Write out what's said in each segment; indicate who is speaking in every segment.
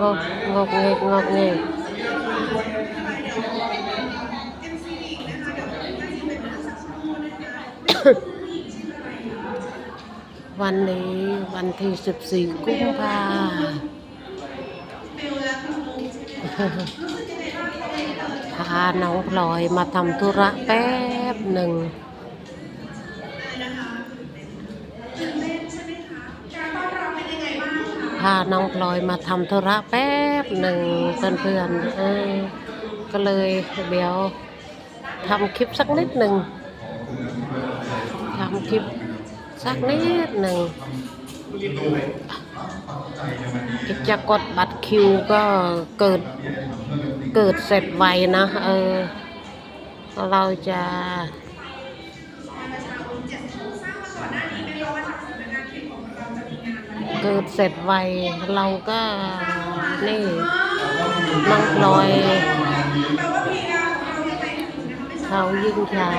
Speaker 1: งกงกเงกงกเงกวันนี้วันที่สิบสี่กุมภา พาน้องพลอยมาทำธุระแป๊บหนึ่งเพื่อนๆก็เลยเดี๋ยวทำคลิปสักนิดหนึ่งทำคลิปสักนิดหนึ่งจะกดบัตรคิวก็เกิดเกิดเสร็จไวนะเออเราจะ เกิดเสร็จไวเราก็นี่น้องพลอยเขายิ่งช้า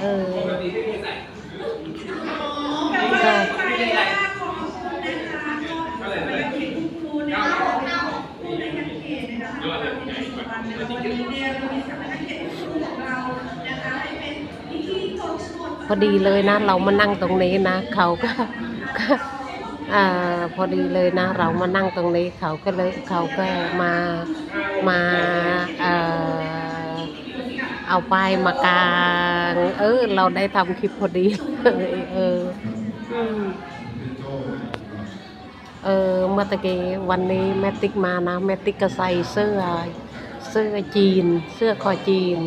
Speaker 1: เออก็พอดีเลยนะ เรามานั่งตรงนี้นะ เขาก็ก็ อ่าพอดีเลยนะ เรามานั่งตรงนี้เขาก็เลยเขาก็มามาเอ่อเอาป้ายมากางเออ เราได้ทำคลิปพอดีเออเออเมื่อตะกี้วันนี้แมติกมานะแมติกก็ใส่เสื้อเสื้อจีน เสื้อคอจีน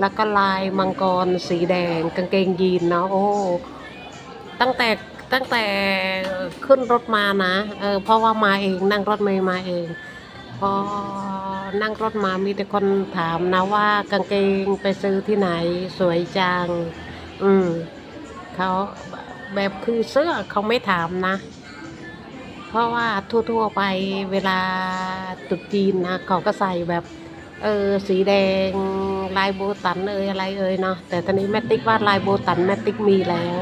Speaker 1: แล้วก็ลายมังกรสีแดงกางเกงยีนเนาะโอ้ตั้งแต่ ตั้งแต่ขึ้นรถมานะเออเพราะว่ามาเองนั่งรถเมย์มาเอง พอนั่งรถมามีแต่คนถามนะว่ากางเกงไปซื้อที่ไหนสวยจัง อืมเขาแบบคือเสื้อเขาไม่ถามนะ เพราะว่าทั่วๆไปเวลาตรุษจีนนะเขาก็ใส่แบบ เออสีแดงลายโบตันเอยอะไรเอยเนาะแต่ตอนนี้แมตติกว่าลายโบตันแมตติกมีแล้ว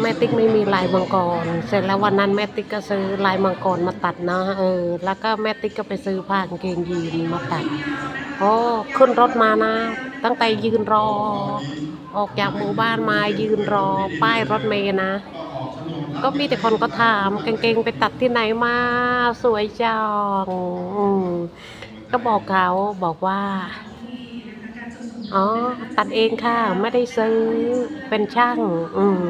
Speaker 1: แม่ติ๊กไม่มีลายมังกร เสร็จแล้ววันนั้นแม่ติ๊กก็ซื้อลายมังกรมาตัดนะเออ แล้วก็แม่ติ๊กก็ไปซื้อผ้ากางเกงยีนมาตัดโอ้ขึ้นรถมานะ ตั้งแต่ยืนรอ ออกจากหมู่บ้านมายืนรอ ป้ายรถเมย์นะ ก็มีแต่คนก็ถามกางเกงไปตัดที่ไหนมา สวยจังก็บอกเขาบอกว่าอ๋อ ตัดเองค่ะ ไม่ได้ซื้อเป็นช่าง อืม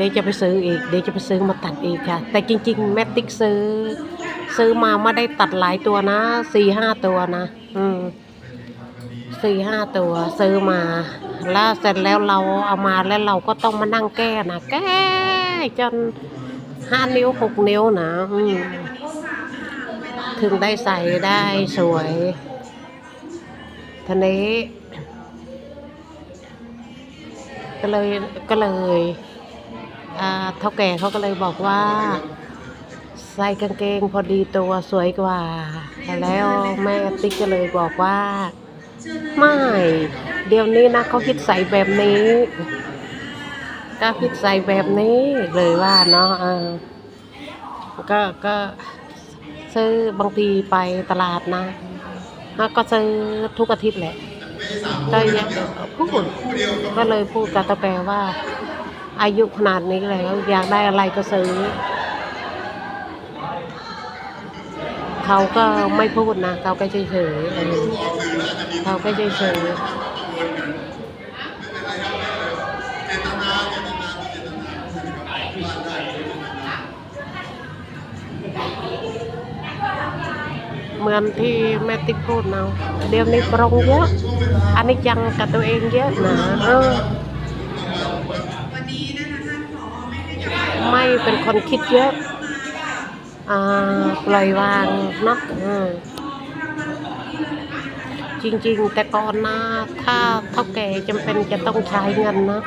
Speaker 1: ดี๋ยวจะไปซื้ออีก เดี๋ยวจะไปซื้อมาตัดอีกค่ะ แต่จริง ๆ แมตติกซื้อ ซื้อมาไม่ได้ตัดหลายตัวนะสี่ห้าตัวนะ อืมสี่ห้าตัวซื้อมาแล้วเสร็จแล้วเราเอามาแล้วเราก็ต้องมานั่งแก้นะแก้จนห้านิ้วหกนิ้วนะอืมถึงได้ใส่ได้สวยทีนี้ก็เลยก็เลย เท่าแก่เขาก็เลยบอกว่า ใส่กางเกงพอดีตัวสวยกว่า แล้วแม่ติ๊กก็เลยบอกว่า ไม่ เดี๋ยวนี้นะเขาคิดใส่แบบนี้ก็คิดใส่แบบนี้เลยว่าเนาะก็ก็ซื้อบางทีไปตลาดนะก็ซื้อทุกอาทิตย์แหละก็ยังพูดก็เลยพูดกับตาแปรว่า อายุขนาดนี้แล้ว อยากได้อะไรก็ซื้อ เขาก็ไม่พูดนะ เขาก็เฉยๆเออเขาก็เฉยๆเหมือนที่แม่ติ๊กพูดเนาะเดี๋ยวนี้ปรงเยอะ อันนี้จังกับตัวเองเยอะนะเออ ไม่เป็นคนคิดเยอะอปล่อยวางเนาะจริง ๆ แต่ก่อนนะถ้าเท่าแก่จำเป็นจะต้องใช้เงินนะ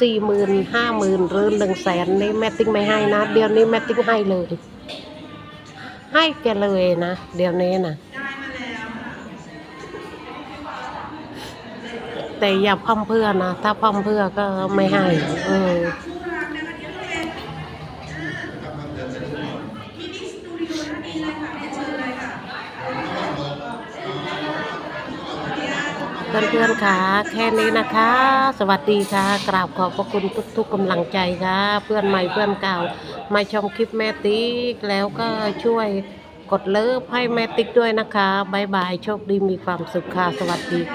Speaker 1: สี่หมื่นห้าหมื่นหรือหนึ่งแสนนี่แม่ติ๊กไม่ให้นะ เดี๋ยวนี้แม่ติ๊กให้เลย ให้แกเลยนะ เดี๋ยวนี้นะแต่อย่าพั่มเพื่อนะ ถ้าพั่มเพื่อก็ไม่ให้อืม เพื่อนๆค่ะ แค่นี้นะคะ สวัสดีค่ะ กราบขอบพระคุณทุกๆกำลังใจค่ะ เพื่อนใหม่เพื่อนเก่า มาชมคลิปแม่ติ๊กแล้วก็ช่วยกดเลิฟให้แม่ติ๊กด้วยนะคะบายบาย โชคดีมีความสุขค่ะ สวัสดีค่ะ